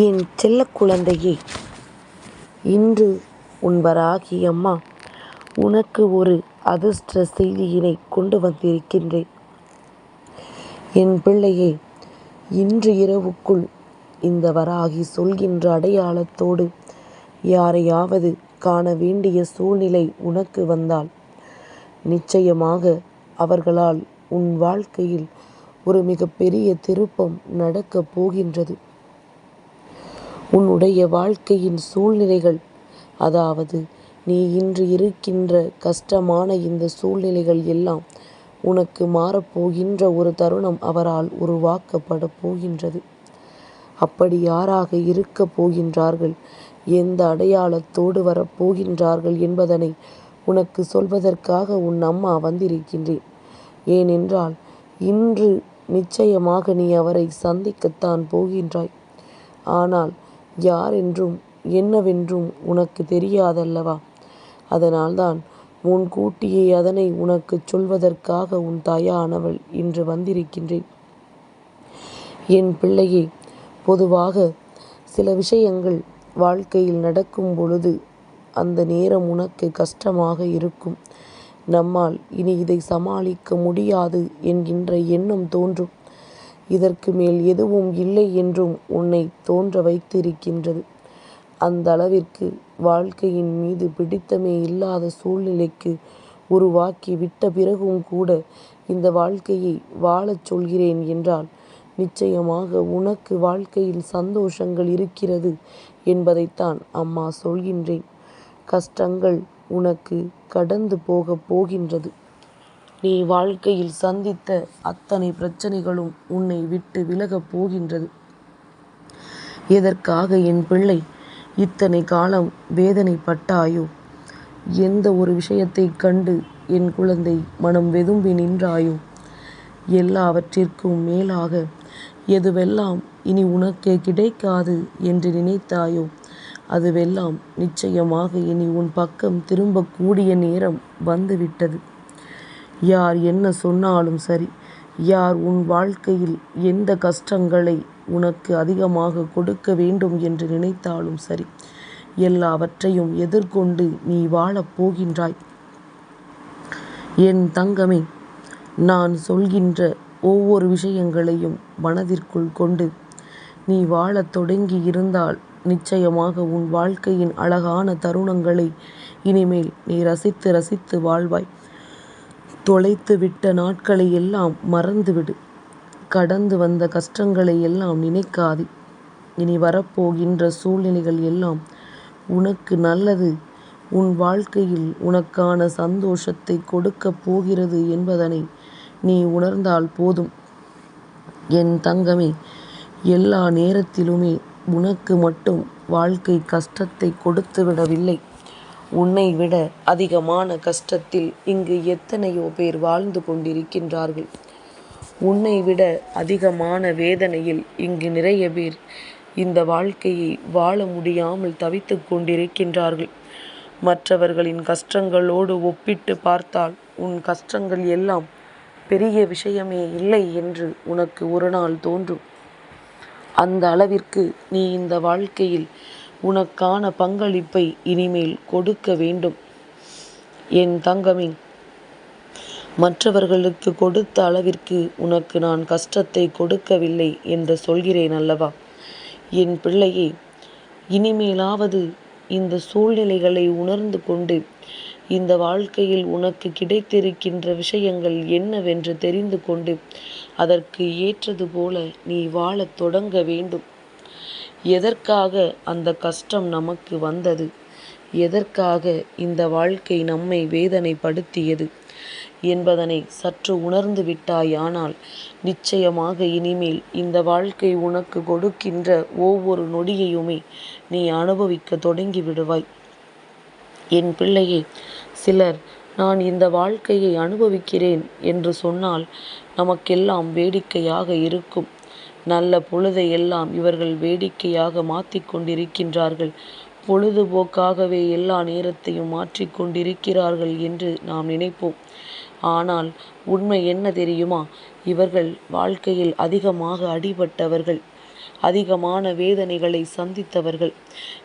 என் செல்ல குழந்தையே இன்று உன்வராகி அம்மா உனக்கு ஒரு அதிர்ஷ்ட செய்தியினை கொண்டு வந்திருக்கின்றேன். என் பிள்ளையே இன்று இரவுக்குள் இந்த வராகி சொல்கின்ற அடையாளத்தோடு யாரையாவது காண வேண்டிய சூழ்நிலை உனக்கு வந்தால் நிச்சயமாக அவர்களால் உன் வாழ்க்கையில் ஒரு மிகப்பெரிய திருப்பம் நடக்கப் போகின்றது. உன்னுடைய வாழ்க்கையின் சூழ்நிலைகள். அதாவது நீ இன்று இருக்கின்ற கஷ்டமான இந்த சூழ்நிலைகள் எல்லாம் உனக்கு மாறப்போகின்ற ஒரு தருணம் அவரால் உருவாக்கப்பட போகின்றது. அப்படி யாராக இருக்கப் போகின்றார்கள்? எந்த அடையாளத்தோடு வரப்போகின்றார்கள் என்பதனை உனக்கு சொல்வதற்காக உன் அம்மா வந்திருக்கின்றேன். ஏனென்றால் இன்று நிச்சயமாக நீ அவரை சந்திக்கத்தான் போகின்றாய். ஆனால் யாரென்றும் என்னவென்றும் உனக்கு தெரியாதல்லவா? அதனால்தான் முன்கூட்டியே அதனை உனக்கு சொல்வதற்காக உன் தாயானவள் இன்று வந்திருக்கின்றேன். என் பிள்ளையே பொதுவாக சில விஷயங்கள் வாழ்க்கையில் நடக்கும் பொழுது அந்த நேரம் உனக்கு கஷ்டமாக இருக்கும். நம்மால் இனி இதை சமாளிக்க முடியாது என்கின்ற எண்ணம் தோன்றும். இதற்கு மேல் எதுவும் இல்லை என்றும் உன்னை தோன்ற வைத்திருக்கின்றது. அந்த அளவிற்கு வாழ்க்கையின் மீது பிடித்தமே இல்லாத சூழ்நிலைக்கு உருவாக்கி விட்ட பிறகும் கூட இந்த வாழ்க்கையை வாழச் சொல்கிறேன் என்றால் நிச்சயமாக உனக்கு வாழ்க்கையில் சந்தோஷங்கள் இருக்கிறது என்பதைத்தான் அம்மா சொல்கின்றேன். கஷ்டங்கள் உனக்கு கடந்து போகப் போகின்றது. நீ வாழ்க்கையில் சந்தித்த அத்தனை பிரச்சனைகளும் உன்னை விட்டு விலகப் போகின்றது. எதற்காக என் பிள்ளை இத்தனை காலம் வேதனைப்பட்டாயோ? எந்த ஒரு விஷயத்தை கண்டு என் குழந்தை மனம் வெதும்பி நின்றாயோ? எல்லாவற்றிற்கும் மேலாக எதுவெல்லாம் இனி உனக்கு கிடைக்காது என்று நினைத்தாயோ? அதுவெல்லாம் நிச்சயமாக இனி உன் பக்கம் திரும்பக்கூடிய நேரம் வந்துவிட்டது. யார் என்ன சொன்னாலும் சரி. யார் உன் வாழ்க்கையில் எந்த கஷ்டங்களை உனக்கு அதிகமாக கொடுக்க வேண்டும் என்று நினைத்தாலும் சரி. எல்லாவற்றையும் எதிர்கொண்டு நீ வாழப் போகின்றாய். என் தங்கமே நான் சொல்கின்ற ஒவ்வொரு விஷயங்களையும் மனதிற்குள் கொண்டு நீ வாழத் தொடங்கி இருந்தால் நிச்சயமாக உன் வாழ்க்கையின் அழகான தருணங்களை இனிமேல் நீ ரசித்து ரசித்து வாழ்வாய். தொலைத்து விட்ட நாட்களை எல்லாம் மறந்துவிடு. கடந்து வந்த கஷ்டங்களை எல்லாம் நினைக்காது. இனி வரப்போகின்ற சூழ்நிலைகள் எல்லாம் உனக்கு நல்லது. உன் வாழ்க்கையில் உனக்கான சந்தோஷத்தை கொடுக்கப் போகிறது என்பதனை நீ உணர்ந்தால் போதும். என் தங்கமே எல்லா நேரத்திலுமே உனக்கு மட்டும் வாழ்க்கை கஷ்டத்தை கொடுத்து விடவில்லை உன்னை விட அதிகமான கஷ்டத்தில் இங்கு எத்தனையோ பேர் வாழ்ந்து கொண்டிருக்கின்றார்கள். உன்னை விட அதிகமான வேதனையில் இங்கு நிறைய பேர் இந்த வாழ்க்கையை வாழ முடியாமல் தவித்து கொண்டிருக்கின்றார்கள். மற்றவர்களின் கஷ்டங்களோடு ஒப்பிட்டு பார்த்தால் உன் கஷ்டங்கள் எல்லாம் பெரிய விஷயமே இல்லை என்று உனக்கு ஒரு நாள் தோன்றும். அந்த அளவிற்கு நீ இந்த வாழ்க்கையில் உனக்கான பங்களிப்பை இனிமேல் கொடுக்க வேண்டும். என் தங்கமே மற்றவர்களுக்கு கொடுத்த அளவிற்கு உனக்கு நான் கஷ்டத்தை கொடுக்கவில்லை என்று சொல்கிறேன் அல்லவா? என் பிள்ளையே இனிமேலாவது இந்த சூழ்நிலைகளை உணர்ந்து கொண்டு இந்த வாழ்க்கையில் உனக்கு கிடைத்திருக்கின்ற விஷயங்கள் என்னவென்று தெரிந்து கொண்டு அதற்கு ஏற்றது போல நீ வாழத் தொடங்க வேண்டும். எதற்காக அந்த கஷ்டம் நமக்கு வந்தது? எதற்காக இந்த வாழ்க்கை நம்மை வேதனைப்படுத்தியது என்பதனை சற்று உணர்ந்து விட்டாயானால் நிச்சயமாக இனிமேல் இந்த வாழ்க்கை உனக்கு கொடுக்கின்ற ஒவ்வொரு நொடியையுமே நீ அனுபவிக்க தொடங்கி விடுவாய் என் பிள்ளையே சிலர் நான் இந்த வாழ்க்கையை அனுபவிக்கிறேன் என்று சொன்னால் நமக்கெல்லாம் வேடிக்கையாக இருக்கும். நல்ல பொழுதை எல்லாம் இவர்கள் வேடிக்கையாக மாற்றிக்கொண்டிருக்கின்றார்கள் பொழுதுபோக்காகவே எல்லா நேரத்தையும் மாற்றிக்கொண்டிருக்கிறார்கள் என்று நாம் நினைப்போம். ஆனால் உண்மை என்ன தெரியுமா? இவர்கள் வாழ்க்கையில் அதிகமாக அடிபட்டவர்கள் அதிகமான வேதனைகளை சந்தித்தவர்கள்.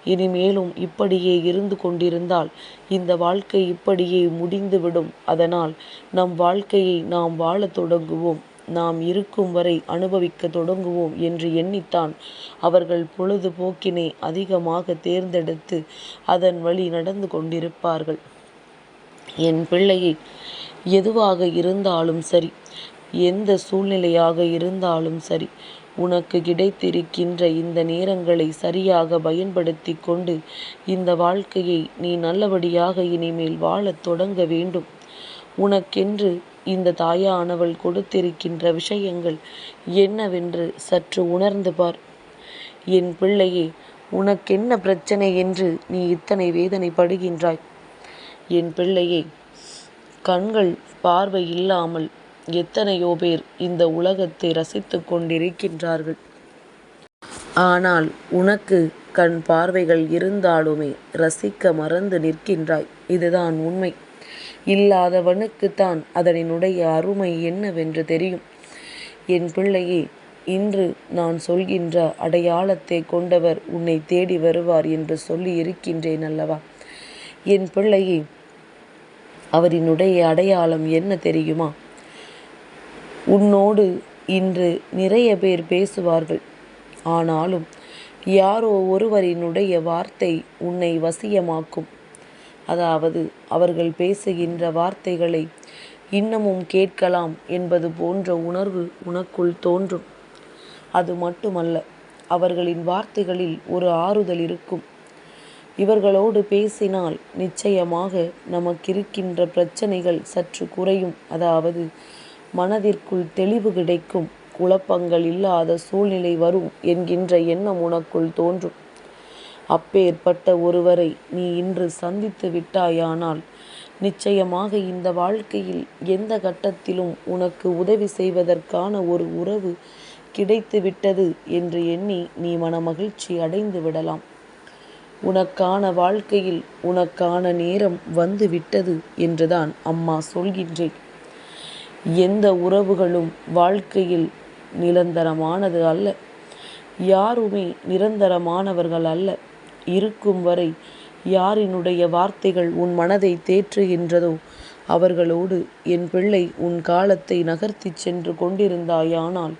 இனிமேலும் இப்படியே இருந்து கொண்டிருந்தால் இந்த வாழ்க்கை இப்படியே முடிந்துவிடும். அதனால் நம் வாழ்க்கையை நாம் வாழத் தொடங்குவோம். நாம் இருக்கும் வரை அனுபவிக்க தொடங்குவோம் என்று எண்ணித்தான். அவர்கள் பொழுதுபோக்கினை அதிகமாக தேர்ந்தெடுத்து அதன் வழி நடந்து கொண்டிருப்பார்கள். என் பிள்ளையை எதுவாக இருந்தாலும் சரி. எந்த சூழ்நிலையாக இருந்தாலும் சரி. உனக்கு கிடைத்திருக்கின்ற இந்த நேரங்களை சரியாக பயன்படுத்தி கொண்டு இந்த வாழ்க்கையை நீ நல்லபடியாக இனிமேல் வாழத் தொடங்க வேண்டும். உனக்கென்று இந்த தாயானவள் கொடுத்திருக்கின்ற விஷயங்கள் என்னவென்று சற்று உணர்ந்து பார். என் பிள்ளையே உனக்கென்ன பிரச்சனை என்று நீ இத்தனை வேதனைப்படுகின்றாய். என் பிள்ளையே கண்கள் பார்வை இல்லாமல் எத்தனையோ பேர் இந்த உலகத்தை ரசித்து கொண்டிருக்கின்றார்கள். ஆனால் உனக்கு கண் பார்வைகள் இருந்தாலுமே ரசிக்க மறந்து நிற்கின்றாய். இதுதான் உண்மை. இல்லாதவனுக்குத்தான் அதனினுடைய அருமை என்னவென்று தெரியும். என் பிள்ளையே இன்று நான் சொல்கின்ற அடையாளத்தை கொண்டவர் உன்னை தேடி வருவார் என்று சொல்லி இருக்கின்றேன் அல்லவா? என் பிள்ளையே அவரினுடைய அடையாளம் என்ன தெரியுமா? உன்னோடு இன்று நிறைய பேர் பேசுவார்கள். ஆனாலும் யாரோ ஒருவரினுடைய வார்த்தை உன்னை வசியமாக்கும். அதாவது அவர்கள் பேசுகின்ற வார்த்தைகளை இன்னமும் கேட்கலாம் என்பது போன்ற உணர்வு உனக்குள் தோன்றும். அது மட்டுமல்ல அவர்களின் வார்த்தைகளில் ஒரு ஆறுதல் இருக்கும். இவர்களோடு பேசினால் நிச்சயமாக நமக்கிருக்கின்ற பிரச்சனைகள் சற்று குறையும். அதாவது மனதிற்குள் தெளிவு கிடைக்கும். குழப்பங்கள் இல்லாத சூழ்நிலை வரும் என்கின்ற எண்ணம் உனக்குள் தோன்றும். அப்பேற்பட்ட ஒருவரை நீ இன்று சந்தித்து விட்டாயானால் நிச்சயமாக இந்த வாழ்க்கையில் எந்த கட்டத்திலும் உனக்கு உதவி செய்வதற்கான ஒரு உறவு கிடைத்து விட்டது என்று எண்ணி நீ மனமகிழ்ச்சி அடைந்து விடலாம். உனக்கான வாழ்க்கையில் உனக்கான நேரம் வந்து விட்டது என்றுதான் அம்மா சொல்கின்றேன். எந்த உறவுகளும் வாழ்க்கையில் நிரந்தரமானது அல்ல. யாருமே நிரந்தரமானவர்கள் அல்ல. இருக்கும் வரை யாரினுடைய வார்த்தைகள் உன் மனதை தேற்றுகின்றதோ அவர்களோடு என் பிள்ளை உன் காலத்தை நகர்த்தி சென்று கொண்டிருந்தாயானால்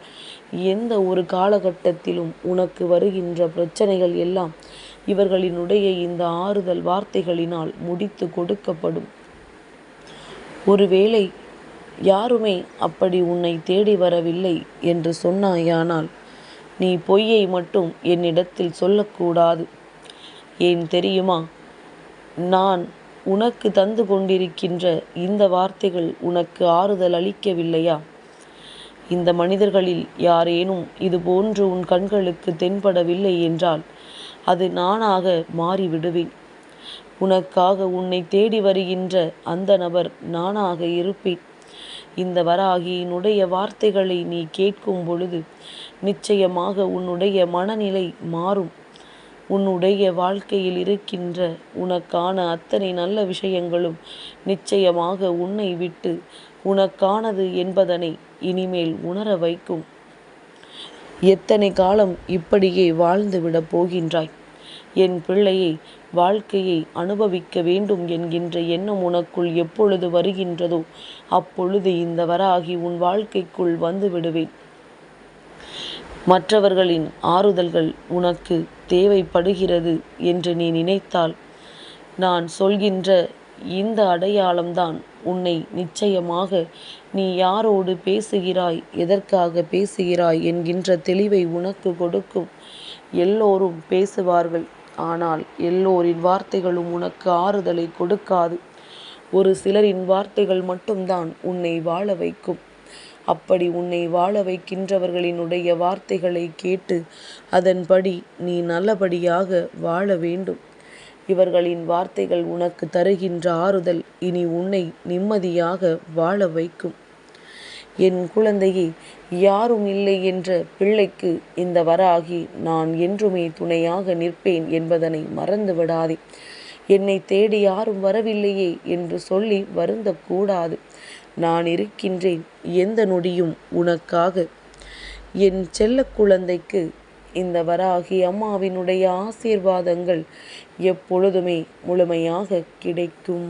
எந்த ஒரு காலகட்டத்திலும் உனக்கு வருகின்ற பிரச்சனைகள் எல்லாம் இவர்களினுடைய இந்த ஆறுதல் வார்த்தைகளினால் முடித்து கொடுக்கப்படும். ஒருவேளை யாருமே அப்படி உன்னை தேடி வரவில்லை என்று சொன்னாயானால் நீ பொய்யை மட்டும் என்னிடத்தில் சொல்லக்கூடாது. ஏன் தெரியுமா? நான் உனக்கு தந்து கொண்டிருக்கின்ற இந்த வார்த்தைகள் உனக்கு ஆறுதல் அளிக்கவில்லையா? இந்த மனிதர்களில் யாரேனும் இது போன்று உன் கண்களுக்கு தென்படவில்லை என்றால் அது நானாக மாறிவிடுவேன். உனக்காக உன்னை தேடி வருகின்ற அந்த நபர் நானாக இருப்பேன். இந்த வராகியினுடைய வார்த்தைகளை நீ கேட்கும் பொழுது நிச்சயமாக உன்னுடைய மனநிலை மாறும். உன்னுடைய வாழ்க்கையில் இருக்கின்ற உனக்கான அத்தனை நல்ல விஷயங்களும் நிச்சயமாக உன்னை விட்டு உனக்கானது என்பதனை இனிமேல் உணர வைக்கும். எத்தனை காலம் இப்படியே வாழ்ந்துவிடப் போகின்றாய்? என் பிள்ளையை வாழ்க்கையை அனுபவிக்க வேண்டும் என்கின்ற எண்ணம் உனக்குள் எப்பொழுது வருகின்றதோ அப்பொழுது இந்த வராகி உன் வாழ்க்கைக்குள் வந்து விடுவேன். மற்றவர்களின் ஆறுதல்கள் உனக்கு தேவைப்படுகிறது என்று நீ நினைத்தால் நான் சொல்கின்ற இந்த அடையாளம்தான் உன்னை நிச்சயமாக நீ யாரோடு பேசுகிறாய் எதற்காக பேசுகிறாய் என்கின்ற தெளிவை உனக்கு கொடுக்கும். எல்லோரும் பேசுவார்கள் ஆனால் எல்லோரின் வார்த்தைகளும் உனக்கு ஆறுதலை கொடுக்காது. ஒரு சிலரின் வார்த்தைகள் மட்டும்தான் உன்னை வாழ வைக்கும். அப்படி உன்னை வாழ வைக்கின்றவர்களினுடைய வார்த்தைகளை கேட்டு அதன்படி நீ நல்லபடியாக வாழ வேண்டும். இவர்களின் வார்த்தைகள் உனக்கு தருகின்ற ஆறுதல் இனி உன்னை நிம்மதியாக வாழ வைக்கும். என் குழந்தையே யாரும் இல்லை என்ற பிள்ளைக்கு இந்த வராகி நான் என்றுமே துணையாக நிற்பேன் என்பதனை மறந்து விடாதே என்னை தேடி யாரும் வரவில்லையே என்று சொல்லி வருந்தக்கூடாது. நான் இருக்கின்றேன். எந்த நொடியும் உனக்காக. என் செல்ல குழந்தைக்கு இந்த வராகி அம்மாவினுடைய ஆசீர்வாதங்கள் எப்பொழுதுமே முழுமையாக கிடைக்கும்.